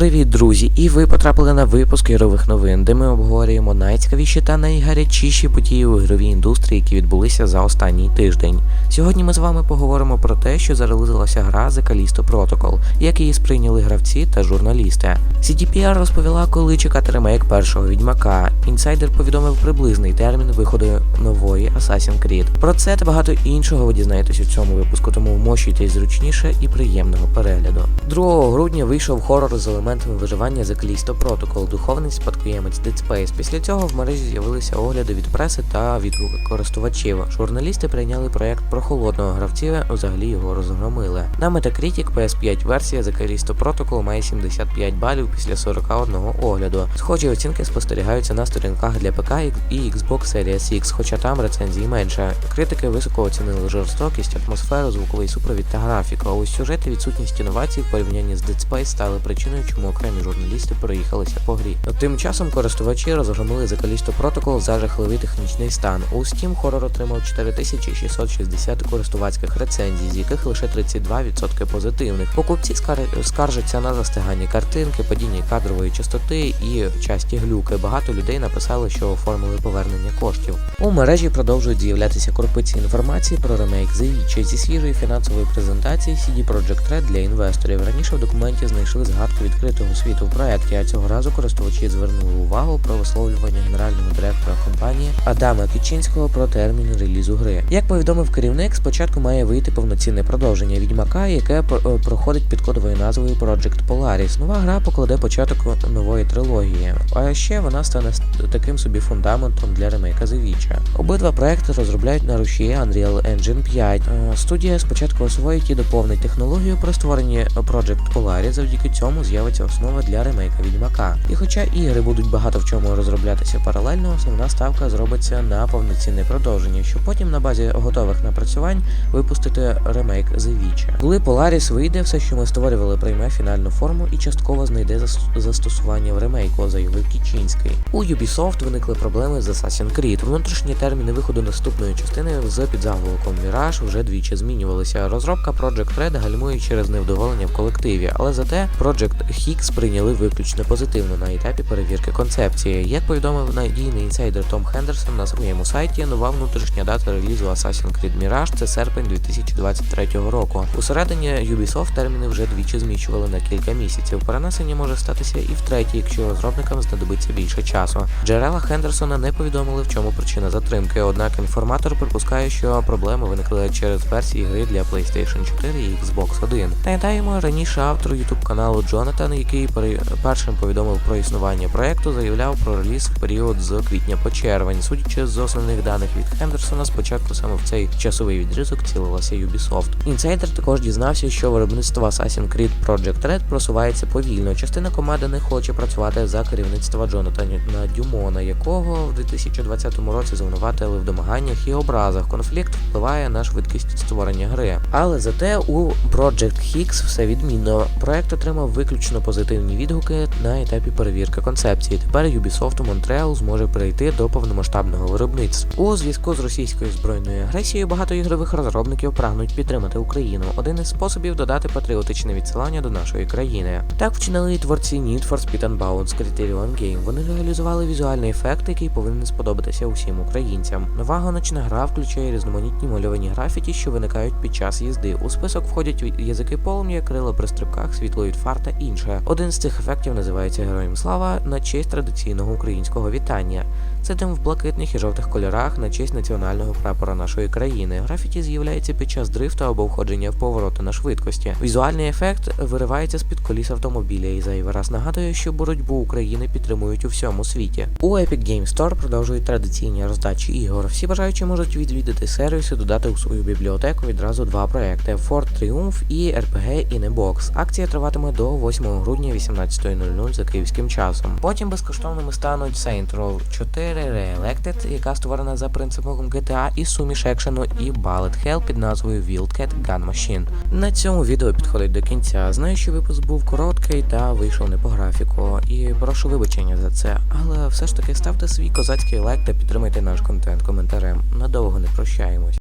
Привіт, друзі! І ви потрапили на випуск ігрових новин, де ми обговорюємо найцікавіші та найгарячіші події у ігровій індустрії, які відбулися за останній тиждень. Сьогодні ми з вами поговоримо про те, що зарелизилася гра The Callisto Protocol, як її сприйняли гравці та журналісти. CDPR розповіла, коли чекати ремейк першого відьмака. Інсайдер повідомив приблизний термін виходу нової Assassin's Creed. Про це та багато іншого ви дізнаєтесь у цьому випуску, тому вмощуйтесь зручніше і приємного перегляду. 2 грудня вийшов хорор з елементами виживання The Callisto Protocol, духовний спадкоємець Dead Space. Після цього в мережі з'явилися огляди від преси та відгуки користувачів. Журналісти прийняли проект прохолодного гравців, взагалі його розгромили. На Metacritic PS5 версія The Callisto Protocol має 75 балів після 41 огляду. Схожі оцінки спостерігаються на сторінках для ПК і Xbox Series X, хоча там рецензій менше. Критики високо оцінили жорстокість, атмосферу, звуковий супровід та графіку. А ось сюжет і відсутність інновацій в порівнянні з Dead Space стали причиною, чому окремі журналісти проїхалися по грі. Тим часом користувачі розгромили The Callisto Protocol за жахливий технічний стан. У Steam хорор отримав 4660 користувацьких рецензій, з яких лише 32% позитивних. Покупці скар- скаржаться на застигання картинки, падіння кадрової частоти і часті глюки. Багато людей написали, що оформили повернення коштів. У мережі продовжують з'являтися крупиці інформації про ремейк The Witcher зі свіжої фінансової презентації CD Projekt Red для інвесторів. Раніше в документі знайшли згадку відкритого світу в проєкті, а цього разу користувачі звернули увагу про висловлювання генерального директора компанії Адама Кічинського про термін релізу гри. Як повідомив керівник, спочатку має вийти повноцінне продовження відьмака, яке е, проходить під кодовою назвою Project Polaris. Нова гра покладе початок нової трилогії, а ще вона стане таким собі фундаментом для ремейка Witcher. Обидва проекти розробляють на руші Unreal Engine 5. Е, Студія спочатку освоїть і доповнить технологію про створення Project Polaris, завдяки цьому з'явиться основа для ремейка Відьмака. І хоча ігри будуть багато в чому розроблятися паралельно, основна ставка зробиться на повноцінне продовження, щоб потім на базі готових напрацювань випустити ремейк Witcher. Коли Polaris вийде, все, що ми створювали, прийме фінальну форму і частково знайде застосування в ремейку, заявив Кічинський. У Ubisoft виникли проблеми з Assassin's Creed. Внутрішні терміни виходу наступної частини з підзаголовком Mirage вже двічі змінювалися. Розробка Project Red гальмує через невдоволення в колективі, але зате Project Higgs прийняли виключно позитивно на етапі перевірки концепції. Як повідомив надійний інсайдер Том Хендерсон на своєму сайті, нова внутрішня дата релізу Assassin's Creed Mirage це серпень 2023 року. Усередині Ubisoft терміни вже двічі зміщували на кілька місяців. Перенесення може статися і втретє, якщо розробникам знадобиться більше часу. Джерела Хендерсона не повідомили, в чому причина затримки, однак інформатор припускає, що проблеми виникли через версії гри для PlayStation 4 і Xbox One. Нагадаємо, раніше автор YouTube каналу Джонатан, який пере- першим повідомив про існування проекту, заявляв про реліз в період з квітня по червень. Судячи з основних даних від Хендерсона, спочатку саме в цей часовий відрізок цілилася Ubisoft. Інсайдер також дізнався, що виробництво Assassin's Creed Project Red просувається повільно. Частина команди не хоче працювати за керівництва Джонатана Дюмона, якого в 2020 році звинуватили в домаганнях і образах. Конфлікт впливає на швидкість створення гри. Але зате у Project Higgs все відмінно. Проект отримав виключно позитивні відгуки на етапі перевірки концепції. Тепер Ubisoft Montreal зможе перейти до повномасштабного виробництва. У зв'язку з російською збройною агресією багато ігрових розробників прагнуть підтримати Україну. Один із способів додати патріотичне відсилання до нашої країни. Так вчинили і творці Need for Speed Unbound з Criterion Game. Вони реалізували візуальний ефект, який повинен сподобатися усім українцям. Нова гоночна гра включає різноманітні мальовані графіті, що виникають під час їзди. У список входять язики полум'я, крила при стрибках, світло від фар та інше. Один з цих ефектів називається Героям Слава на честь традиційного українського вітання. Це дим в блакитних і жовтих кольорах на честь національного прапора нашої країни. Графіті з'являється під час дрифту або входження в повороти на швидкості. Візуальний ефект виривається з під коліс автомобіля і зайвий раз нагадує, що боротьбу України підтримують у всьому світі. У Epic Game Store продовжують традиційні роздачі ігор. Всі бажаючі можуть відвідати сервіс і додати у свою бібліотеку відразу два проекти: Fort Triumph і RPG In a Box. Акція триватиме до 8 грудня 18.00 за київським часом. Потім безкоштовними стануть Saint Row 4 Re-Elected, яка створена за принципом GTA і суміш екшену і Bullet Hell під назвою Wildcat Gun Machine. На цьому відео підходить до кінця. Знаю, що випуск був короткий та вийшов не по графіку, і прошу вибачення за це. Але все ж таки ставте свій козацький лайк та підтримайте наш контент коментарем. Надовго не прощаємось.